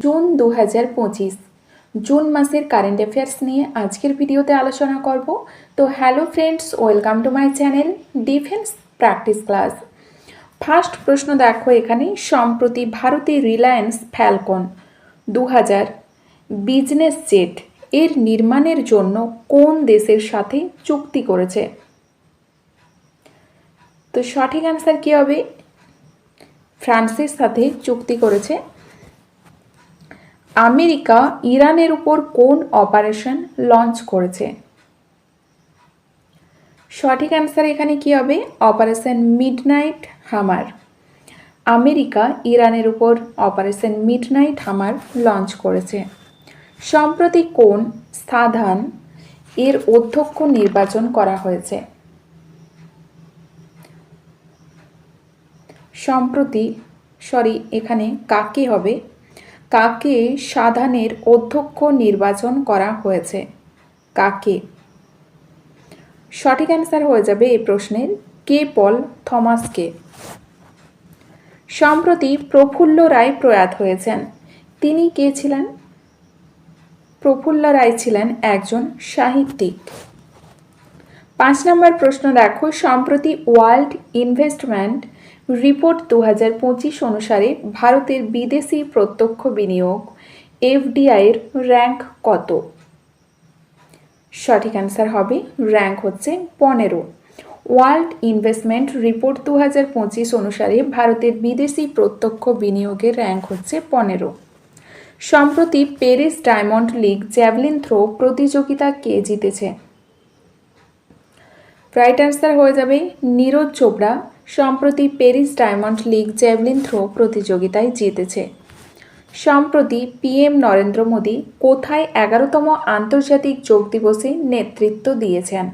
June দু হাজার পঁচিশ। জুন মাসের কারেন্ট অ্যাফেয়ার্স নিয়ে আজকের ভিডিওতে আলোচনা করব। তো hello friends welcome to my channel defence practice class first প্রশ্ন দেখো এখানে, সম্প্রতি ভারতে রিলায়েন্স ফ্যালকন দু হাজার বিজনেস জেট এর নির্মাণের জন্য কোন দেশের সাথে চুক্তি করেছে? তো সঠিক অ্যান্সার কী হবে? ফ্রান্সের সাথে চুক্তি করেছে আমেরিকা ইরানের উপর কোন অপারেশন লঞ্চ করেছে? সঠিক অ্যান্সার এখানে কি হবে? অপারেশন মিডনাইট হামার। আমেরিকা ইরানের উপর অপারেশন মিডনাইট হামার লঞ্চ করেছে। সম্প্রতি কোন সাধান এর অধ্যক্ষ নির্বাচন করা হয়েছে? সম্প্রতি, সরি, এখানে কাকে হবে? কাকে সাধানের অধ্যক্ষ নির্বাচন করা হয়েছে? কাকে? সঠিক অ্যান্সার হয়ে যাবে এই প্রশ্নের। কে পল থমাসকে? সম্প্রতি প্রফুল্ল রায় প্রয়াত হয়েছেন। তিনি কে ছিলেন? প্রফুল্ল রায় ছিলেন একজন সাহিত্যিক। পাঁচ নম্বর প্রশ্ন দেখো। সম্প্রতি ওয়ার্ল্ড ইনভেস্টমেন্ট রিপোর্ট দু হাজার পঁচিশ অনুসারে ভারতের বিদেশি প্রত্যক্ষ বিনিয়োগ এফডিআইয়ের র্যাঙ্ক কত? সঠিক অ্যান্সার হবে, র্যাঙ্ক হচ্ছে পনেরো। ওয়ার্ল্ড ইনভেস্টমেন্ট রিপোর্ট দু হাজার পঁচিশ অনুসারে ভারতের বিদেশি প্রত্যক্ষ বিনিয়োগের র্যাঙ্ক হচ্ছে পনেরো। সম্প্রতি Paris Diamond League javelin throw প্রতিযোগিতা কে জিতেছে? রাইট অ্যান্সার হয়ে যাবে নীরজ চোপড়া। সম্প্রতি Paris Diamond League javelin throw প্রতিযোগিতায় জিতেছে। সম্প্রতি পিএম নরেন্দ্র মোদী কোথায় এগারোতম আন্তর্জাতিক যোগ দিবসে নেতৃত্ব দিয়েছেন?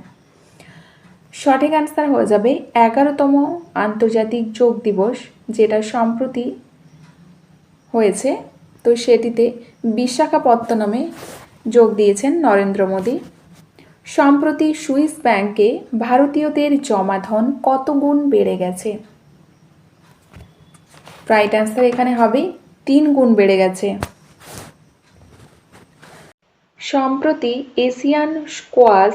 সঠিক অ্যান্সার হয়ে যাবে এগারোতম আন্তর্জাতিক যোগ দিবস, যেটা সম্প্রতি হয়েছে। তো সেটিতে বিশাখাপত্তনমে যোগ দিয়েছেন নরেন্দ্র মোদী। সম্প্রতি সুইস ব্যাংকে ভারতীয়দের জমাধন কত গুণ বেড়ে গেছে? রাইট অ্যান্সার এখানে হবে তিন গুণ বেড়ে গেছে। সম্প্রতি এশিয়ান স্কোয়াশ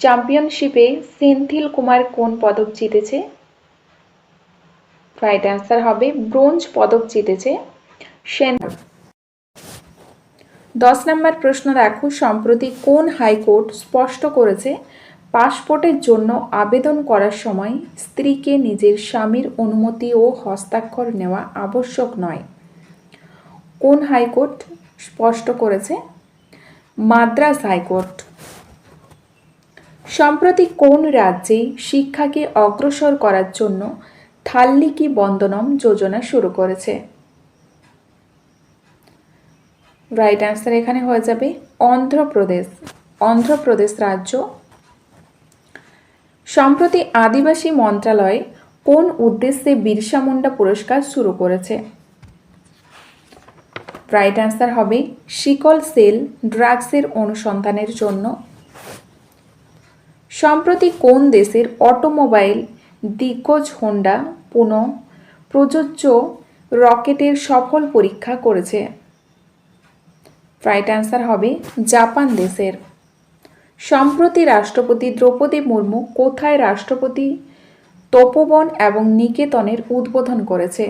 চ্যাম্পিয়নশিপে সেন্থিল কুমার কোন পদক জিতেছে? রাইট অ্যান্সার হবে ব্রোঞ্জ পদক জিতেছে। সেন দশ নম্বর প্রশ্ন দেখো সম্প্রতি কোন হাইকোর্ট স্পষ্ট করেছে পাসপোর্টের জন্য আবেদন করার সময় স্ত্রীকে নিজের স্বামীর অনুমতি ও হস্তাক্ষর নেওয়া আবশ্যক নয়? কোন হাইকোর্ট স্পষ্ট করেছে? Madras high court. সম্প্রতি কোন রাজ্যে শিক্ষাকে অগ্রসর করার জন্য থাল্লিকি বন্দনম যোজনা শুরু করেছে? রাইট অ্যান্সার এখানে হয়ে যাবে অন্ধ্রপ্রদেশ। অন্ধ্রপ্রদেশ রাজ্য। সম্প্রতি আদিবাসী মন্ত্রণালয় কোন উদ্দেশ্যে বিরসা মুন্ডা পুরস্কার শুরু করেছে? রাইট অ্যান্সার হবে শিকল সেল ড্রাগসের অনুসন্ধানের জন্য। সম্প্রতি কোন দেশের অটোমোবাইল দিগ্গজ হোন্ডা পুনঃ প্রযোজ্য রকেটের সফল পরীক্ষা করেছে? রাইট অ্যান্সার হবে জাপান দেশের। সম্প্রতি রাষ্ট্রপতি দ্রৌপদী মুর্মু কোথায় রাষ্ট্রপতি তপোবন এবং নিকেতনের উদ্বোধন করেছে?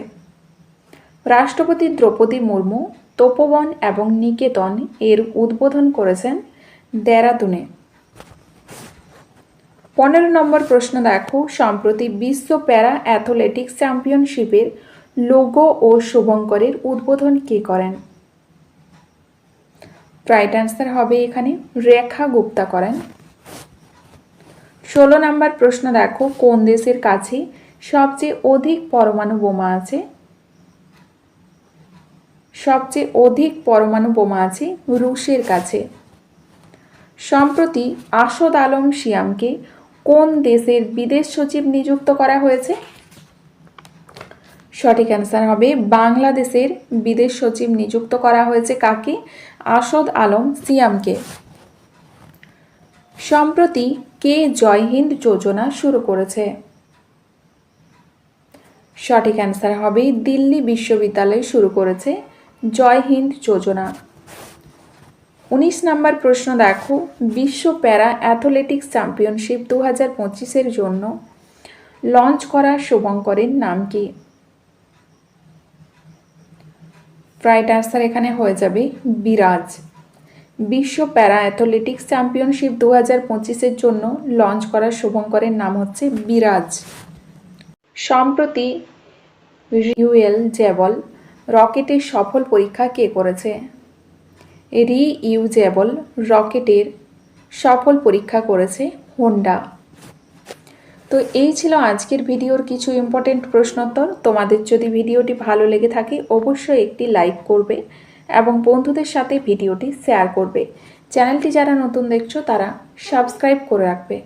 রাষ্ট্রপতি দ্রৌপদী মুর্মু তপোবন এবং নিকেতন এর উদ্বোধন করেছেন দেরাদুনে। পনেরো নম্বর প্রশ্ন দেখো। সম্প্রতি বিশ্ব প্যারা অ্যাথলেটিক্স চ্যাম্পিয়নশিপের লোগো ও শুভঙ্করের উদ্বোধন কে করেন? রাইট অ্যান্সার হবে এখানে রেখা গুপ্তা করেন। ষোলো নম্বর প্রশ্ন দেখো, কোন দেশের কাছে সবচেয়ে অধিক পরমাণু বোমা আছে? সবচেয়ে অধিক পরমাণু বোমা আছে রুশের কাছে। সম্প্রতি আসাদ আলম সিয়ামকে কোন দেশের বিদেশ সচিব নিযুক্ত করা হয়েছে? সঠিক অ্যান্সার হবে। বাংলাদেশের বিদেশ সচিব নিযুক্ত করা হয়েছে কাকে? আসদ আলম সিয়ামকে। সম্প্রতি কে জয় হিন্দ যোজনা শুরু করেছে? সঠিক অ্যান্সার হবে, দিল্লি বিশ্ববিদ্যালয় শুরু করেছে জয় হিন্দ যোজনা। উনিশ নম্বর প্রশ্ন দেখো, বিশ্ব প্যারা অ্যাথলেটিক্স চ্যাম্পিয়নশিপ দু হাজার পঁচিশের জন্য লঞ্চ করা শুভঙ্করের নাম কি? রাইট অ্যান্সার এখানে হয়ে যাবে বিরাজ। বিশ্ব প্যারা অ্যাথলেটিক্স চ্যাম্পিয়নশিপ দু হাজার পঁচিশের জন্য লঞ্চ করা শুভঙ্করের নাম হচ্ছে বিরাজ। সম্প্রতি রিউয়েল জ্যাবল রকেটের সফল পরীক্ষা কে করেছে? রিইউজেবল রকেটের সফল পরীক্ষা করেছে হোন্ডা তো এই ছিল আজকের ভিডিওর কিছু ইম্পর্টেন্ট প্রশ্নোত্তর। তোমাদের যদি ভিডিওটি ভালো লেগে থাকে, অবশ্যই একটি লাইক করবে এবং বন্ধুদের সাথে ভিডিওটি শেয়ার করবে। চ্যানেলটি যারা নতুন দেখছ, তারা সাবস্ক্রাইব করে রাখবে।